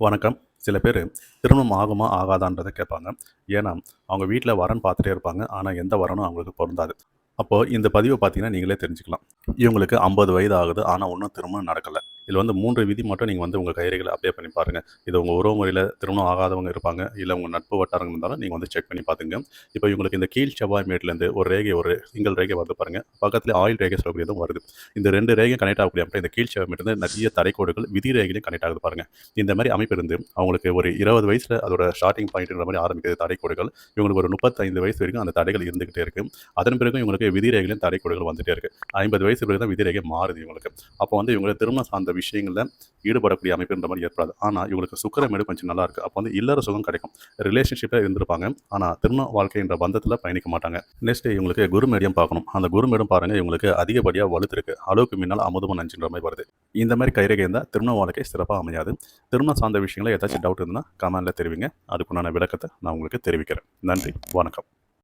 வணக்கம். சில பேர் திருமணம் ஆகுமா ஆகாதான்றதை கேட்பாங்க. ஏன்னா அவங்க வீட்டில் வரன் பார்த்துட்டே இருப்பாங்க. ஆனால் எந்த வரனும் அவங்களுக்கு பொருந்தாது. அப்போது இந்த பதிவை பார்த்தீங்கன்னா நீங்களே தெரிஞ்சுக்கலாம். இவங்களுக்கு ஐம்பது வயது ஆகுது. ஆனால் ஒன்றும் திருமணம் நடக்கலை. இதில் வந்து மூன்று விதி மட்டும் நீங்கள் வந்து உங்கள் கைரேகையில் அப்ளை பண்ணி பாருங்கள் இது உங்கள் உறவு முறையில் திருமணம் ஆகாதவங்க இருப்பாங்க. இல்லை உங்கள் நட்பு வட்டாரங்கள் இருந்தாலும் நீங்கள் வந்து செக் பண்ணி பார்த்துங்க. இப்போ இவங்களுக்கு இந்த கீழ் செவ்வாய் மேட்லேருந்து ஒரு ரேகை ஒரு சிங்கிள் ரேகை வருது பாருங்கள் பக்கத்தில் ஆயில் ரேகை சொல்லக்கூடியதும் வருது. இந்த ரெண்டு ரேகை கனெக்ட் ஆகக்கூடிய அப்போ இந்த கீழ் செவ்வாய் மேட்லேருந்து நிறைய தடைக்கோடுகள் விதி ரேகையிலையும் கனெக்ட் ஆகுது பாருங்கள் இந்த மாதிரி அமைப்பு இருந்து அவங்களுக்கு ஒரு இருபது வயசில் அதோட ஸ்டார்டிங் பாயிண்ட்ன்ற மாதிரி ஆரம்பிக்கிறது தடைக்கோடுகள் இவங்களுக்கு ஒரு முப்பத்தைந்து வயசு வரைக்கும் அந்த தடைகள் இருந்துகிட்டே இருக்கு. அதன் பிறகு இவங்களுக்கு விதி ரேகையிலும் தடைக்கோடுகள் வந்துகிட்டே இருக்குது ஐம்பது வயசு பிறகு தான் விதி ரேகை மாறுது இவங்களுக்கு. அப்போ வந்து இவங்களுக்கு திருமணம் சார்ந்த விஷயங்களில் ஈடுபடக்கூடிய அமைப்புன்ற மாதிரி ஏற்படாது. ஆனால் இவங்களுக்கு சுக்கரமேடு கொஞ்சம் நல்லா இருக்கு. அப்போ வந்து இல்லற சுகம் கிடைக்கும். ரிலேஷன்ஷிப்பில் இருந்திருப்பாங்க. ஆனால் திருமண வாழ்க்கைன்ற பந்தத்தில் பயணிக்க மாட்டாங்க. நெக்ஸ்ட் இவங்களுக்கு குருமேடியம் பார்க்கணும். அந்த குருமேடும் பாருங்க இவங்களுக்கு அதிகப்படியாக வலுத்திருக்கு. அளவுக்கு முன்னால் அமுதமும் நஞ்சுன்ற மாதிரி வருது. இந்த மாதிரி கைரேகை இருந்தால் திருமண வாழ்க்கை சிறப்பாக அமையாது. திருமணம் சார்ந்த விஷயங்களை ஏதாச்சும் டவுட் இருந்தால் கமெண்டில் தெரிவிங்க. அதுக்குண்டான விளக்கத்தை நான் உங்களுக்கு தெரிவிக்கிறேன். நன்றி. வணக்கம்.